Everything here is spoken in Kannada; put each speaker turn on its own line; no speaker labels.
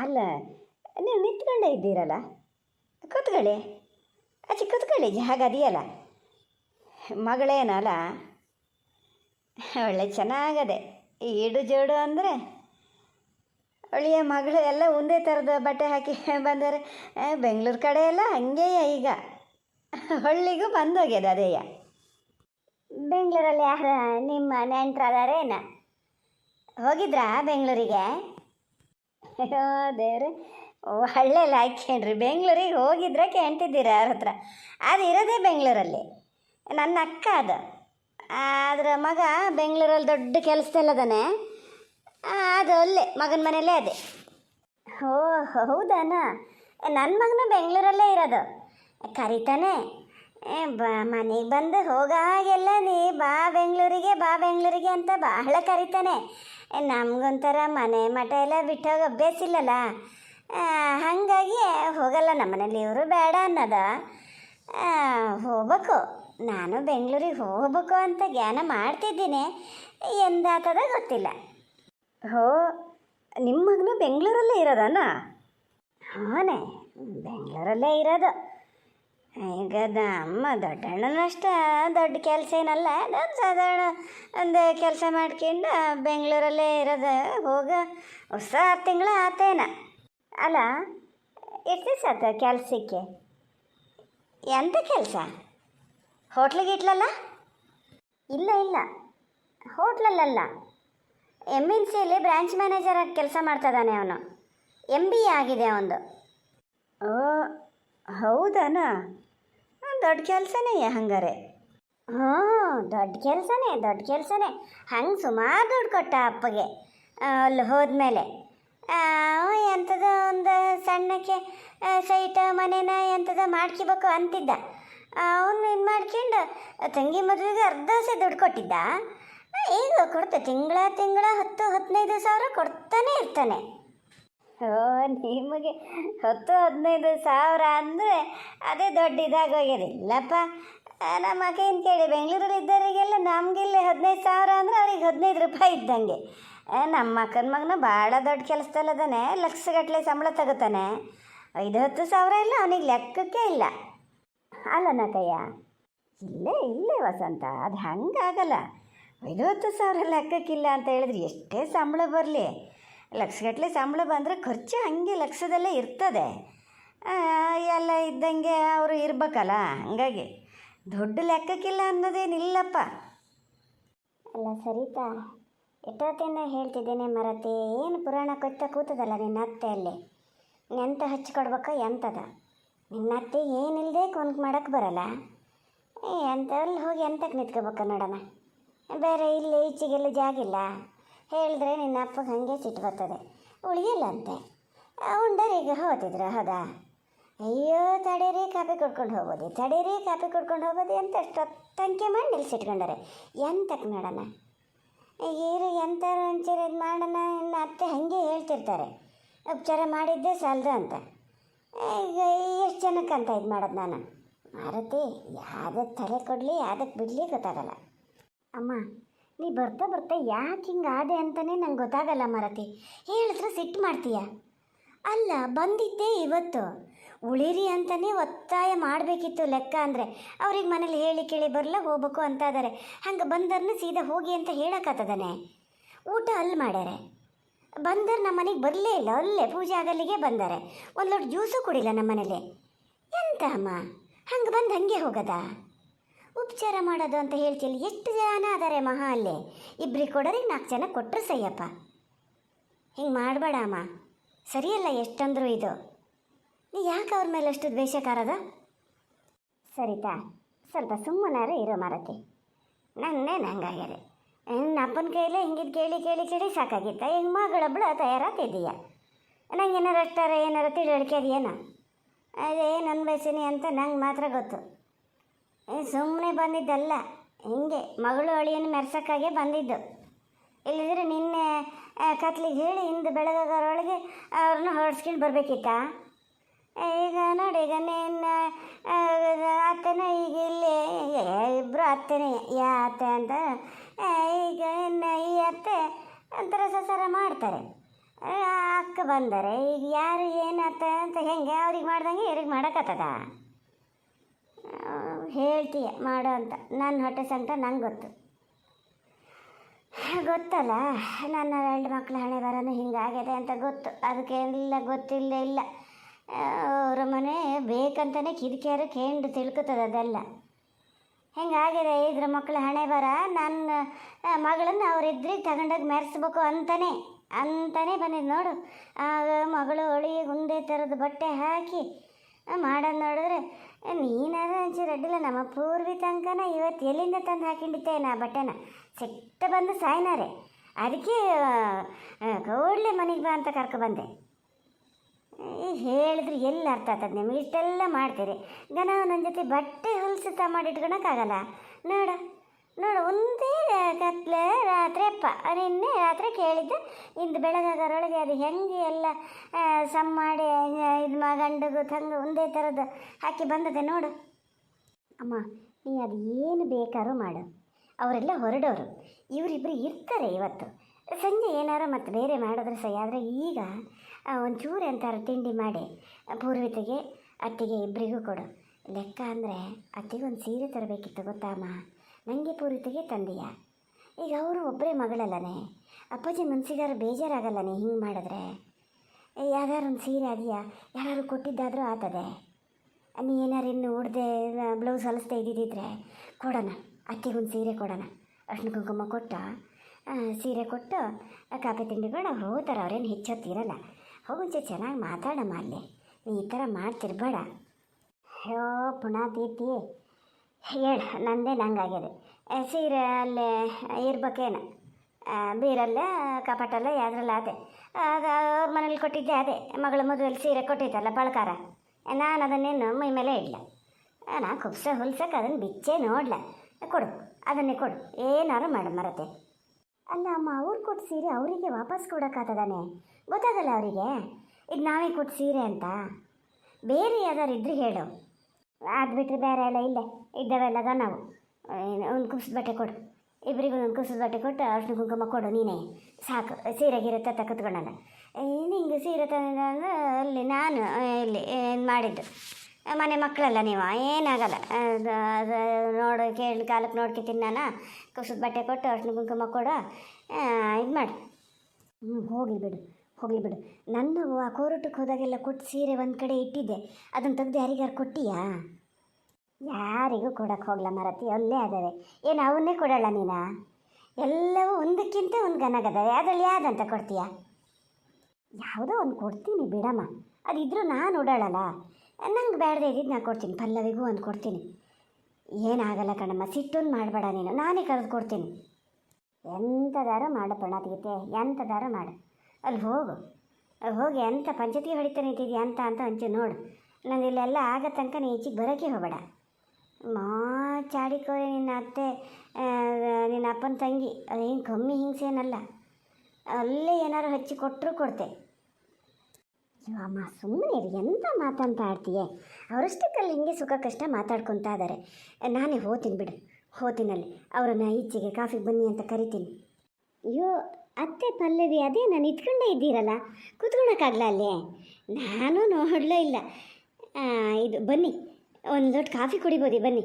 ಅಲ್ಲ, ನೀವು ನಿಂತ್ಕೊಂಡೇ ಇದ್ದೀರಲ್ಲ? ಕೂತ್ಕೊಳ್ಳಿ. ಆಚೆ ಕೂತ್ಕೊಳ್ಳಿ ಜಾಗ ಅದೆಯಲ್ಲ ಮಗಳೇನಲ್ಲ? ಒಳ್ಳೆ ಚೆನ್ನಾಗದೆ. ಈಡು ಜೋಡು ಅಂದರೆ? ಒಳ್ಳೆಯ ಮಗಳು ಎಲ್ಲ ಒಂದೇ ಥರದ ಬಟ್ಟೆ ಹಾಕಿ ಬಂದರೆ ಬೆಂಗಳೂರು ಕಡೆ ಎಲ್ಲ ಹಂಗೆಯ ಈಗ. ಹಳ್ಳಿಗೂ ಬಂದೋಗ್ಯದ ಅದೇಯ. ಬೆಂಗಳೂರಲ್ಲಿ ಯಾರು ನಿಮ್ಮ ನೆಂಟ್ರದಾರೇನ ಹೋಗಿದ್ರಾ ಬೆಂಗಳೂರಿಗೆ? ಅಯ್ಯೋ, ದೇವ್ರೆ. ಲೈಕ್ ಹಾಕ್ಯಣ್ರಿ ಬೆಂಗಳೂರಿಗೆ ಹೋಗಿದ್ರೆ ಕೇಳ್ತಿದ್ದೀರ ಅವ್ರ ಹತ್ರ? ಅದು ಇರೋದೇ ಬೆಂಗಳೂರಲ್ಲಿ. ನನ್ನ ಅಕ್ಕ ಅದು. ಅದ್ರ ಮಗ ಬೆಂಗಳೂರಲ್ಲಿ ದೊಡ್ಡ ಕೆಲಸದಲ್ಲದಾನೆ. ಅದು ಅಲ್ಲೇ, ಮಗನ ಮನೆಯಲ್ಲೇ ಅದೇ. ಓ, ಹೌದಾನ? ನನ್ನ ಮಗನು ಬೆಂಗಳೂರಲ್ಲೇ ಇರೋದು. ಕರಿತಾನೆ. ಬಾ ಮನೆಗೆ ಬಂದು ಹೋಗಾಗೆಲ್ಲ ನೀ ಬಾ ಬೆಂಗಳೂರಿಗೆ ಬಾ ಬೆಂಗಳೂರಿಗೆ ಅಂತ ಬಹಳ ಕರಿತಾನೆ. ನಮಗೊಂಥರ ಮನೆ ಮಠ ಎಲ್ಲ ಬಿಟ್ಟೋಗಿ ಅಭ್ಯಾಸ ಇಲ್ಲಲ್ಲ. ಹಾಗಾಗಿ ಹೋಗಲ್ಲ ನಮ್ಮನೇಲಿ ಇವರು ಬೇಡ ಅನ್ನೋದ. ಹೋಗಬೇಕು ಹೋಗ್ಬೇಕು. ನಾನು ಬೆಂಗಳೂರಿಗೆ ಹೋಗ್ಬೇಕು ಅಂತ ಜ್ಞಾನ ಮಾಡ್ತಿದ್ದೀನಿ. ಎಂದಾತದ ಗೊತ್ತಿಲ್ಲ. ಹೋ ನಿಮ್ಮ ಮಗನು ಬೆಂಗಳೂರಲ್ಲೇ ಇರೋದನ? ಹಾನೇ ಬೆಂಗಳೂರಲ್ಲೇ ಇರೋದು. ಈಗ ನಮ್ಮ ದೊಡ್ಡಣ್ಣನ ಅಷ್ಟ ದೊಡ್ಡ ಕೆಲಸ ಏನಲ್ಲ ನಾನು ಸಾಧಾರಣ ಒಂದು ಕೆಲಸ ಮಾಡ್ಕೊಂಡು ಬೆಂಗಳೂರಲ್ಲೇ ಇರೋದು, ಹೋಗ ಹೊಸ ತಿಂಗಳು ಆತೇನ. ಅಲ್ಲ, ಎಷ್ಟು ದಿವಸ ಆತ ಕೆಲಸಕ್ಕೆ? ಎಂಥ ಕೆಲಸ? ಹೋಟ್ಲಿಗೆ ಇಟ್ಲಲ್ಲ? ಇಲ್ಲ ಇಲ್ಲ. ಹೋಟ್ಲಲ್ಲ ಎಂ ಎನ್ ಸಿಯಲ್ಲಿ ಬ್ರ್ಯಾಂಚ್ ಮ್ಯಾನೇಜರಾಗಿ ಕೆಲಸ ಕೆಲಸ ಮಾಡ್ತಿದ್ದಾನೆ ಅವನು. ಎಂ ಬಿ ಎ ಆಗಿದೆ ಅವನು ಓ ಹೌದಾನ? ದೊಡ್ಡ ಕೆಲಸನೇ ಹಂಗಾರೆ. ಹ್ಞೂ ದೊಡ್ಡ ಕೆಲಸನೇ ದೊಡ್ಡ ಕೆಲಸನೇ. ಹಂಗೆ ಸುಮಾರು ದುಡ್ಡು ಕೊಟ್ಟ ಅಪ್ಪಗೆ. ಅಲ್ಲಿ ಹೋದ್ಮೇಲೆ. ಎಂಥದ ಒಂದು ಸಣ್ಣಕ್ಕೆ ಸೈಟ ಮನೇನ ಎಂಥದ ಮಾಡ್ಕೋಬೇಕು ಅಂತಿದ್ದ. ಅವನು ಇದು ಮಾಡ್ಕೊಂಡು ತಂಗಿ ಮದುವೆಗೆ ಅರ್ಧ ಸಹ ದುಡ್ಡು ಕೊಟ್ಟಿದ್ದ. ಈಗ ಕೊಡ್ತ, ತಿಂಗಳ ತಿಂಗಳ ಹತ್ತು ಹದಿನೈದು ಸಾವಿರ ಕೊಡ್ತಾನೆ ಇರ್ತಾನೆ. ಓ ನಿಮಗೆ ಹತ್ತು ಹದಿನೈದು ಸಾವಿರ ಅಂದರೆ ಅದೇ ದೊಡ್ಡ ಇದಾಗೋಗ್ಯದ ಇಲ್ಲಪ್ಪ, ನಮ್ಮ ಅಕ್ಕೇನು ಕೇಳಿ, ಬೆಂಗಳೂರಲ್ಲಿ ಇದ್ದವರಿಗೆಲ್ಲ ನಮಗಿಲ್ಲಿ ಹದಿನೈದು ಸಾವಿರ ಅಂದರೆ ಅವ್ರಿಗೆ ಹದಿನೈದು ರೂಪಾಯಿ ಇದ್ದಂಗೆ. ನಮ್ಮ ಅಕ್ಕನ ಮಗನ ಭಾಳ ದೊಡ್ಡ ಕೆಲಸದಲ್ಲದಾನೆ ಲಕ್ಷಗಟ್ಟಲೆ ಸಂಬಳ ತಗೋತಾನೆ. ಐದು ಹತ್ತು ಸಾವಿರ ಇಲ್ಲ, ಅವನಿಗೆ ಲೆಕ್ಕಕ್ಕೆ ಇಲ್ಲ. ಅಲ್ಲ ನಕಯ್ಯ, ಇಲ್ಲೇ ಇಲ್ಲೇ ವಸಂತ, ಅದು ಹಂಗಾಗಲ್ಲ. ಐದು ಹತ್ತು ಸಾವಿರ ಲೆಕ್ಕಕ್ಕಿಲ್ಲ ಅಂತ ಹೇಳಿದ್ರೆ ಎಷ್ಟೇ ಸಂಬಳ ಬರಲಿ. ಲಕ್ಷಗಟ್ಟಲೆ ಸಂಬಳ ಬಂದರೆ ಖರ್ಚು ಹಾಗೆ ಲಕ್ಷದಲ್ಲೇ ಇರ್ತದೆ. ಎಲ್ಲ ಇದ್ದಂಗೆ ಅವರು ಇರ್ಬೇಕಲ್ಲ, ಹಂಗಾಗಿ ದೊಡ್ಡ ಲೆಕ್ಕಕ್ಕಿಲ್ಲ ಅನ್ನೋದೇನಿಲ್ಲಪ್ಪ. ಅಲ್ಲ ಸರಿತಾ, ಎಷ್ಟೊತ್ತಿಂದ ಹೇಳ್ತಿದ್ದೇನೆ ಮರತಿ, ಏನು ಪುರಾಣ ಕೊಚ್ಚ ಕೂತದಲ್ಲ ನಿನ್ನ ಅತ್ತೆ ಅಲ್ಲಿ ಎಂತ ಹಚ್ಕೊಡ್ಬೇಕ ಎಂಥದ ನಿನ್ನ ಅತ್ತೆ ಏನಿಲ್ಲದೆ ಕೊಂಕ್ ಮಾಡೋಕ್ಕೆ ಬರಲ್ಲ. ಏ, ಎಂತಲ್ಲಿ ಹೋಗಿ ಎಂತಕ್ಕೆ ನಿಂತ್ಕೋಬೇಕ ನೋಡೋಣ ಬೇರೆ ಇಲ್ಲಿ ಈಚೆಗೆಲ್ಲ ಜಾಗಿಲ್ಲ ಹೇಳಿದ್ರೆ ನಿನ್ನ ಅಪ್ಪ ಹಾಗೆ ಸಿಟ್ಟು ಬರ್ತದೆ. ಉಳಿಯಲ್ಲ ಅಂತೆ ಹೋತಿದ್ರು ಹೌದಾ? ಅಯ್ಯೋ, ತಡೀರಿ, ಕಾಪಿ ಕುಡ್ಕೊಂಡು ಹೋಗೋದು. ತಡೀರಿ, ಕಾಪಿ ಕುಡ್ಕೊಂಡು ಹೋಗ್ಬೋದು ಅಂತ ಅಷ್ಟೊತ್ತಂಕೆ ಮಾಡಿ ನಿಲ್ಸಿಟ್ಕೊಂಡರೆ ಎಂತಕ್ಕೆ ಮಾಡೋಣ? ಈರು ಎಂತಾರು ಒಂಚೂರು ಇದು ಮಾಡೋಣ. ಇನ್ನು ಅತ್ತೆ ಹಾಗೆ ಹೇಳ್ತಿರ್ತಾರೆ. ಉಪಚಾರ ಮಾಡಿದ್ದೆ ಸಾಲದು ಅಂತ. ಈಗ ಎಷ್ಟು ಜನಕ್ಕೆ ಅಂತ ಇದು ಮಾಡೋದು ನಾನು? ಮಾರುತಿ ಯಾವುದಕ್ಕೆ ತಲೆ ಕೊಡಲಿ ಯಾವುದಕ್ಕೆ ಬಿಡಲಿ ಗೊತ್ತಾಗಲ್ಲ. ಅಮ್ಮ ನೀ ಬರ್ತಾ ಬರ್ತಾ ಯಾಕೆ ಹಿಂಗೆ ಆದೆ ಅಂತಲೇ ನಂಗೆ ಗೊತ್ತಾಗಲ್ಲ ಮರತಿ. ಹೇಳಿದ್ರೆ ಸಿಟ್ಟು ಮಾಡ್ತೀಯ? ಅಲ್ಲ, ಬಂದಿದ್ದೆ ಇವತ್ತು. ಉಳಿರಿ ಅಂತಲೇ ಒತ್ತಾಯ ಮಾಡಬೇಕಿತ್ತು ಲೆಕ್ಕ ಅಂದರೆ. ಅವ್ರಿಗೆ ಮನೇಲಿ ಹೇಳಿ ಕೇಳಿ ಬರಲ್ಲ ಹೋಗ್ಬೇಕು ಅಂತ ಇದ್ದಾರೆ ಹಂಗೆ ಬಂದರ್ನ ಸೀದಾ ಹೋಗಿ ಅಂತ ಹೇಳಕತ್ತದಾನೆ ಊಟ ಅಲ್ಲಿ ಮಾಡ್ಯಾರೆ. ಬಂದರು ನಮ್ಮ ಮನೆಗೆ ಬರಲೇ ಇಲ್ಲ, ಅಲ್ಲೇ ಪೂಜೆ ಆಗಲ್ಲಿಗೆ ಬಂದಾರೆ. ಒಂದು ಲೋಟ ಜ್ಯೂಸು ಕುಡಿಲ್ಲ ನಮ್ಮ ಮನೇಲಿ. ಎಂತ ಅಮ್ಮ ಹಂಗೆ ಬಂದು ಹಂಗೆ ಹೋಗದಾ? ಉಪಚಾರ ಮಾಡೋದು ಅಂತ ಹೇಳ್ತಿಲ್ಲ ಎಷ್ಟು ಜನ ಅದಾರೆ ಮಹಾ ಅಲ್ಲೇ? ಇಬ್ಬರಿಗೆ ಕೊಡೋರಿಗೆ ನಾಲ್ಕು ಜನ ಕೊಟ್ಟರು ಸಯ್ಯಪ್ಪ ಹಿಂಗೆ ಮಾಡಬೇಡ ಅಮ್ಮ ಸರಿಯಲ್ಲ ಎಷ್ಟಂದ್ರು ಇದು. ನೀ ಯಾಕೆ ಅವ್ರ ಮೇಲೆ ಅಷ್ಟು ದ್ವೇಷಕಾರದ ಸರಿತಾ ಸ್ವಲ್ಪ ಸುಮ್ಮನಾರು ಇರೋ ಮಾರತಿ. ನನ್ನೇನು ಹಂಗಾಗ್ಯದೆ ನನ್ನ ಅಪ್ಪನ ಕೈಲೇ ಹಿಂಗಿದ್ದು ಕೇಳಿ ಕೇಳಿ ಕೇಳಿ ಸಾಕಾಗಿತ್ತ? ಹೆಂಗ್ ಮಗಳೊಬ್ಳು ತಯಾರಾಗ್ತಿದೀಯ ನಂಗೆ ಏನಾರು ಅಷ್ಟಾರ ಏನಾರು ತಿಳುವಳಿಕೆ ಅದೇನೋ? ಅದೇ ನನ್ನ ಬಯಸಿನಿ ಅಂತ ನಂಗೆ ಮಾತ್ರ ಗೊತ್ತು. ಸುಮ್ಮನೆ ಬಂದಿದ್ದಲ್ಲ. ಹಿಂಗೆ ಮಗಳು ಅಳಿಯನ್ನು ಮೆರೆಸೋಕ್ಕಾಗೆ ಬಂದಿದ್ದು. ಇಲ್ಲಿದ್ರೆ ನಿನ್ನೆ ಕತ್ಲಿಗೆ ಹೇಳಿ ಹಿಂದೆ ಬೆಳಗಾಗೋರೊಳಗೆ ಅವ್ರನ್ನ ಹೊರಡ್ಸ್ಕೊಂಡು ಬರಬೇಕಿತ್ತ? ಈಗ ನೋಡಿ, ಈಗ ನಿನ್ನ ಅತ್ತೆನೇ ಈಗ ಇಲ್ಲಿ ಇಬ್ಬರು ಅತ್ತೆನೇ ಯಾ ಅತ್ತೆ ಅಂತ. ಈಗ ಇನ್ನು ಈ ಅತ್ತೆ ಒಂಥರ ಸಸಾರ ಮಾಡ್ತಾರೆ. ಅಕ್ಕ ಬಂದರೆ ಈಗ ಯಾರು ಏನಾತ ಅಂತ ಹೆಂಗೆ ಅವ್ರಿಗೆ ಮಾಡ್ದಂಗೆ ಇವ್ರಿಗೆ ಮಾಡೋಕ್ಕತ್ತದ ಹೇಳ್ತೀಯ ಮಾಡು ಅಂತ. ನನ್ನ ಹೊಟ್ಟೆ ಸಂಕಟ ನಂಗೆ ಗೊತ್ತು. ಗೊತ್ತಲ್ಲ, ನನ್ನ ಎರಡು ಮಕ್ಕಳ ಹಣೆ ಬರೋನು ಹಿಂಗಾಗಿದೆ ಅಂತ ಗೊತ್ತು. ಅದಕ್ಕೆ ಎಲ್ಲ ಗೊತ್ತಿಲ್ಲ ಇಲ್ಲ ಅವ್ರ ಮನೆ ಬೇಕಂತಲೇ ಕಿರಿಕಿಯರು ಕೇಂಡು ತಿಳ್ಕೊತದೆ ಅದೆಲ್ಲ. ಹೆಂಗಾಗಿದೆ ಇದ್ರ ಮಕ್ಕಳು ಹಣೆ ಬರ ನನ್ನ ಮಗಳನ್ನು ಅವರಿದ್ರಿಗೆ ತಗೊಂಡೋಗಿ ಮೆರೆಸ್ಬೇಕು ಅಂತಲೇ ಅಂತಲೇ ಬಂದಿದ್ದು ನೋಡು. ಆಗ ಮಗಳು ಹೊಳಿ ಗುಂಡೆ ಥರದ ಬಟ್ಟೆ ಹಾಕಿ ಮಾಡೋದು ನೋಡಿದ್ರೆ ನೀನಾರ ಒಂಚೂರು ಅಡ್ಡಿಲ್ಲ. ನಮ್ಮ ಪೂರ್ವಿ ತನಕನ ಇವತ್ತು ಎಲ್ಲಿಂದ ತಂದು ಹಾಕೊಂಡಿದ್ದೆ ನಾ ಬಟ್ಟೆನ? ಸೆಟ್ಟ ಬಂದು ಸಾಯ್ನಾರೆ. ಅದಕ್ಕೆ ಕೂಡಲೇ ಮನೆಗೆ ಬಾ ಅಂತ ಕರ್ಕೊ ಬಂದೆ. ಈ ಹೇಳಿದ್ರೆ ಎಲ್ಲಿ ಅರ್ಥ ಆಗ್ತದೆ ನಿಮಗೆ? ಇಷ್ಟೆಲ್ಲ ಮಾಡ್ತೀರಿ. ಗನ ನನ್ನ ಜೊತೆ ಬಟ್ಟೆ ಹುಲ್ಸುತ್ತಾ ಮಾಡಿ ಇಟ್ಕೊಳಕ್ಕಾಗಲ್ಲ. ನೋಡ. ನೋಡು, ಒಂದೇ ಕತ್ಲೆ ರಾತ್ರಿ ಅಪ್ಪ ನಿನ್ನೆ ರಾತ್ರಿ ಕೇಳಿದ್ದು, ಇಂದು ಬೆಳಗಾಗರೊಳಗೆ ಅದು ಹೆಂಗೆ ಎಲ್ಲ ಸಮ್ ಮಾಡಿ ಇದು ಮಾ, ಗಂಡಗು, ತಂಗ ಒಂದೇ ಥರದ್ದು ಹಾಕಿ ಬಂದದೆ ನೋಡು. ಅಮ್ಮ, ನೀ ಅದು ಏನು ಬೇಕಾದ್ರೂ ಮಾಡು. ಅವರೆಲ್ಲ ಹೊರಡೋರು. ಇವರಿಬ್ಬರು ಇರ್ತಾರೆ ಇವತ್ತು. ಸಂಜೆ ಏನಾರು ಮತ್ತು ಬೇರೆ ಮಾಡಿದ್ರೆ ಸರಿ, ಆದರೆ ಈಗ ಒಂಚೂರು ಎಂತಾರು ತಿಂಡಿ ಮಾಡಿ, ಪೂರ್ವಿತೆಗೆ, ಅತ್ತಿಗೆ ಇಬ್ಬರಿಗೂ ಕೊಡು. ಲೆಕ್ಕ ಅಂದರೆ ಅತ್ತಿಗೆ ಒಂದು ಸೀರೆ ತರಬೇಕಿತ್ತು, ಗೊತ್ತಾ ಅಮ್ಮ? ನನಗೆ ಪೂರಿತೆಗೆ ತಂದೆಯ. ಈಗ ಅವರು ಒಬ್ಬರೇ ಮಗಳಲ್ಲನೇ. ಅಪ್ಪಾಜಿ ಮನಸ್ಸಿಗಾರು ಬೇಜಾರಾಗಲ್ಲನೇ ಹಿಂಗೆ ಮಾಡಿದ್ರೆ. ಯಾವ್ದಾರು ಒಂದು ಸೀರೆ ಅದೆಯಾ? ಯಾರು ಕೊಟ್ಟಿದ್ದಾದರೂ ಆತದೆ. ನೀ ಏನಾರು ಇನ್ನು ಉಡ್ದೆ ಬ್ಲೌಸ್ ಹೊಲಿಸ್ದೆ ಇದ್ದಿದ್ದರೆ ಕೊಡೋಣ. ಅತ್ತಿಗೊಂದು ಸೀರೆ ಕೊಡೋಣ. ಅರ್ಶಿನ ಕುಂಕುಮ ಕೊಟ್ಟು. ಸೀರೆ ಕೊಟ್ಟು. ಕಾಫಿ ತಿಂಡಿಗಳು ಅವ್ರು ಹೋಗ್ತಾರೆ. ಅವ್ರೇನು ಹೆಚ್ಚೊತ್ತಿರಲ್ಲ. ಹೋಗುಂಚೆ ಚೆನ್ನಾಗಿ ಮಾತಾಡಮ್ಮ ಅಲ್ಲಿ. ನೀ ಈ ಥರ ಮಾಡ್ತಿರ್ಬೇಡ. ಅಯ್ಯೋ ಪುಣಾ ದೀತಿ ಹೇಳು, ನಂದೇ ನಂಗಾಗಿದೆ. ಸೀರೆ ಅಲ್ಲೇ ಇರ್ಬೇಕೇನು? ಬೀರಲ್ಲೇ, ಕಪಟಲ್ಲ, ಯಾವ್ದ್ರಲ್ಲ ಅದೇ. ಅದು ಅವ್ರ ಮನೇಲಿ ಕೊಟ್ಟಿದ್ದೆ ಅದೇ. ಮಗಳ ಮದುವೆಯಲ್ಲಿ ಸೀರೆ ಕೊಟ್ಟಿದ್ದಲ್ಲ ಬಳಕಾರ. ನಾನು ಅದನ್ನೇನು ಮೈ ಮೇಲೆ ಇಡಲ. ನಾನು ಕುಬ್ಸ ಹೊಲ್ಸಕ್ಕೆ ಅದನ್ನು ಬಿಚ್ಚೇ ನೋಡ್ಲ. ಕೊಡು, ಅದನ್ನೇ ಕೊಡು. ಏನಾರು ಮಾಡ ಮರತೆ. ಅಲ್ಲ, ಅಮ್ಮ, ಅವ್ರು ಕೊಟ್ಟು ಸೀರೆ ಅವರಿಗೆ ವಾಪಸ್ ಕೊಡೋಕ್ಕಾಗ್ತದಾನೆ ಗೊತ್ತಾಗಲ್ಲ ಅವರಿಗೆ? ಇದು ನಾವೇ ಕೊಟ್ಟು ಸೀರೆ ಅಂತ. ಬೇರೆ ಯಾವ್ದಾರು ಇದ್ರೆ ಹೇಳು. ಅದು ಬಿಟ್ಟರೆ ಬೇರೆ ಎಲ್ಲ ಇಲ್ಲ ಅದ ನಾವು. ಒಂದು ಕುಸಿದ ಬಟ್ಟೆ ಕೊಡು. ಇಬ್ಬರಿಗೂ ಒಂದು ಕುಸಿದ ಬಟ್ಟೆ ಕೊಟ್ಟು ಅರ್ಶಿನ ಕುಂಕುಮ ಕೊಡು ನೀನೇ. ಸಾಕು, ಸೀರೆ ಗೀರೆ ತತ್ತ ಕತ್ಕೊಳ್ಳಲ್ಲ ನಿಂಗೆ ಸೀರೆ ತಂದ ಅಂದ್ರೆ ಅಲ್ಲಿ ನಾನು ಇಲ್ಲಿ ಏನು ಮಾಡಿದ್ದು. ಮನೆ ಮಕ್ಕಳಲ್ಲ ನೀವು, ಏನಾಗಲ್ಲ. ಅದು ನೋಡು, ಕೇಳಿ, ಕಾಲಕ್ಕೆ ನೋಡ್ಕೊತೀನಿ ನಾನು ಕುಸಿದ ಬಟ್ಟೆ ಕೊಟ್ಟು ಅರ್ಶಿನ ಕುಂಕುಮ ಕೊಡು. ಇದು ಮಾಡಿ ಹೋಗಿ ಬಿಡು. ಹೋಗಲಿ ಬಿಡು ನನ್ನ ಆ ಕೋರಟಕ್ಕೆ ಹೋದಾಗೆಲ್ಲ ಕೊಟ್ಟು ಸೀರೆ ಒಂದು ಕಡೆ ಇಟ್ಟಿದ್ದೆ. ಅದನ್ನು ತೆಗೆದು ಯಾರಿಗಾರು ಕೊಟ್ಟಿಯಾ? ಯಾರಿಗೂ ಕೊಡಕ್ಕೆ ಹೋಗಲ್ಲ ಮರತಿ, ಅಲ್ಲೇ ಅದಾವೆ ಏನು ಅವನ್ನೇ ಕೊಡೋಲ್ಲ ನೀನು? ಎಲ್ಲವೂ ಒಂದಕ್ಕಿಂತ ಒಂದು ಗನಗದವೆ ಅದರಲ್ಲಿ ಯಾವುದಂತ ಕೊಡ್ತೀಯಾ? ಯಾವುದೋ ಒಂದು ಕೊಡ್ತೀನಿ ಬಿಡಮ್ಮ. ಅದಿದ್ರೂ ನಾನು ಉಡೋಳಲ್ಲ. ನಂಗೆ ಬೇಡದೇ ಇದ್ದಿದ್ದು ನಾನು ಕೊಡ್ತೀನಿ. ಪಲ್ಲವಿಗೂ ಒಂದು ಕೊಡ್ತೀನಿ. ಏನಾಗಲ್ಲ ಕಣಮ್ಮ ಸಿಟ್ಟನ್ನು ಮಾಡಬೇಡ ನೀನು. ನಾನೇ ಕರೆದು ಕೊಡ್ತೀನಿ. ಎಂಥದಾರ ಮಾಡು ಪ್ರಣಾತಿಗೆ ಎಂಥದಾರ ಮಾಡು. ಅಲ್ಲಿ ಹೋಗು. ಅಲ್ಲಿ ಹೋಗಿ ಎಂಥ ಪಂಚಾಯತಿ ಹೊಡಿತಾ ನಿಂತಿದ್ಯಾ ಅಂತ ಅಂತ ಅಂಚು ನೋಡು. ನಾನು ಇಲ್ಲೆಲ್ಲ ಆಗೋ ತನಕ ನೀ ಈಚೆಗೆ ಬರೋಕ್ಕೆ ಹೋಗಬೇಡ. ಮಾ ಚಾಡಿಕೋರೆ ನಿನ್ನ ಅತ್ತೆ ನಿನ್ನ ಅಪ್ಪನ ತಂಗಿ, ಅದೇನು ಕಮ್ಮಿ ಹಿಂಸೆನಲ್ಲ. ಅಲ್ಲೇ ಏನಾರು ಹಚ್ಚಿ ಕೊಟ್ಟರು ಕೊಡ್ತೆ. ಅಮ್ಮ ಸುಮ್ಮನೆ ಇರಿ ಎಂಥ ಮಾತಂತ ಆಡ್ತೀಯ? ಅವರಷ್ಟಕ್ಕಲ್ಲಿ ಹಿಂಗೆ ಸುಖ ಕಷ್ಟ ಮಾತಾಡ್ಕೊತಾ ಇದ್ದಾರೆ ನಾನೇ ಹೋತೀನಿ ಬಿಡು, ಹೋತೀನಲ್ಲಿ. ಅವರನ್ನು ಈಚೆಗೆ ಕಾಫಿಗೆ ಬನ್ನಿ ಅಂತ ಕರಿತೀನಿ. ಅಯ್ಯೋ ಅತ್ತೆ ಪಲ್ಲವಿ, ಅದೇ ನಾನು ಇಟ್ಕೊಂಡೇ ಇದ್ದೀರಲ್ಲ? ಕೂತ್ಕೊಳಕ್ಕಾಗಲ್ಲ ಅಲ್ಲೇ? ನಾನು ನೋಡಲೇ ಇಲ್ಲ. ಇದು ಬನ್ನಿ, ಒಂದು ಲೋಟ ಕಾಫಿ ಕುಡಿಬೋದಿ, ಬನ್ನಿ.